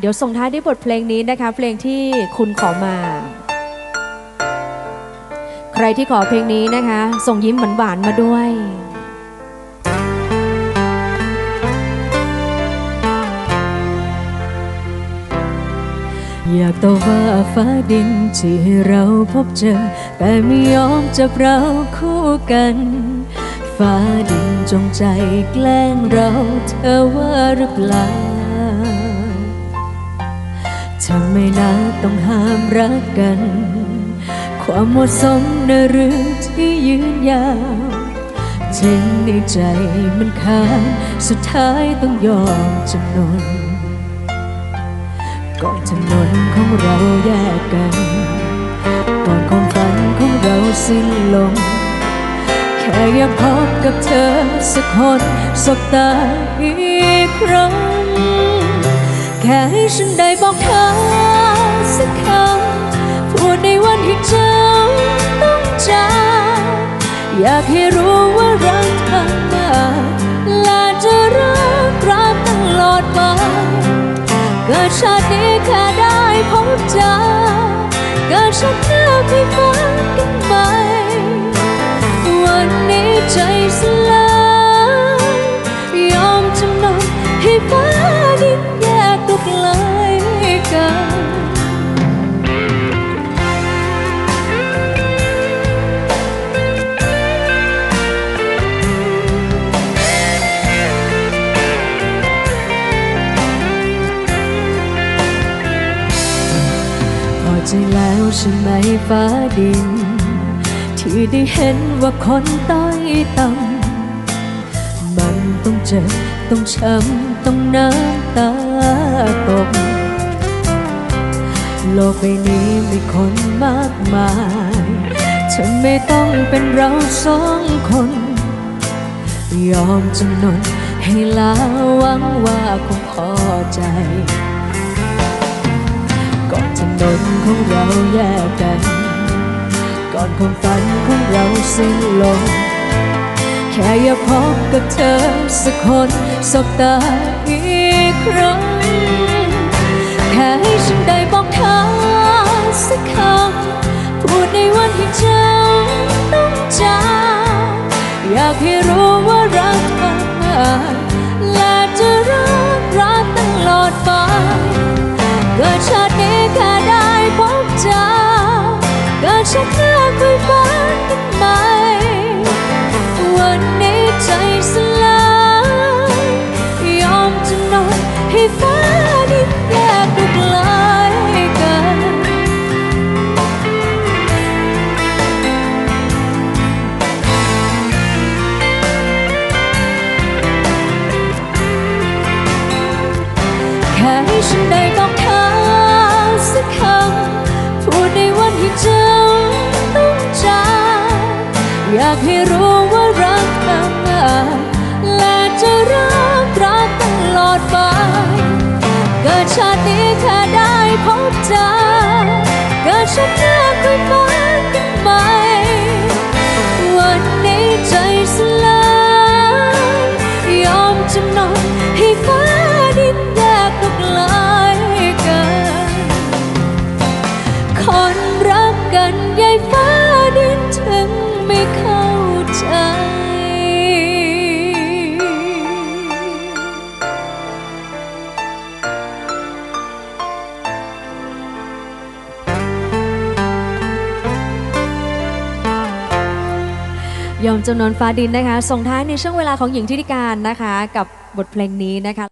เดี๋ยวส่งท้ายด้วยบทเพลงนี้นะคะ เพลงที่คุณขอมา ใครที่ขอเพลงนี้นะคะ ส่งยิ้มหวานๆมาด้วยอยากต่อว่าฟ้าดินที่ให้เราพบเจอ แต่ไม่ยอมจับเราคู่กัน ฟ้าดินจงใจแกล้งเราเธอว่าหรือเปล่า ทำไมนะต้องห้ามรักกัน ความเหมาะสมนะหรือที่ยืนยาวถึงในใจมันค้างสุดท้ายต้องยอมจำนนก่อนถนนของเราแยกกัน ก่อนความฝันของเราสิ้นลง แค่อยากพบกับเธอสักคนสบตาอีกครั้ง แค่ให้ฉันได้บอกเธอสักคำพูดในวันที่เจ้าต้องจากอยากให้รู้ว่ารักเธอมากและจะรักรักตลอดไปเกิดชาตินี้แค่ได้พบเจอเกิดชาติหน้าเคยฝันกันไหมวันนี้ใจสลายยอมจำนนให้ฟ้าดิน แยกตัวไกลกันพอใจแล้วใช่ไหมฟ้าดิน ที่ได้เห็นว่าคนต้อยต่ำมันต้องเจ็บต้องช้ำต้องน้ำตา โลกใบนี้มีคนมากมาย เธอไม่ต้องเป็นเราสองคน ยอมจำนนให้ลาหวังว่าคงพอใจก่อนถนนของเราแยกกัน ก่อนความฝันของเราสิ้นลง แค่อยากพบกับเธอสักคนสบตาอีกครั้งแค่ให้ฉันได้ ให้รู้ว่ารักเธอากให้รู้ว่ารักเธอมากและจะรักรักตลอดไป เกิดชาตินี้แค่ได้พบเจอเกิดชาติหน้าคุยฝันกันไหมวันนี้ใจสลายยอมจำนนให้ฟ้า ยอมจำนวนฟ้าดินนะคะ ส่งท้ายในช่วงเวลาของหญิงทิติการนะคะ กับบทเพลงนี้นะคะ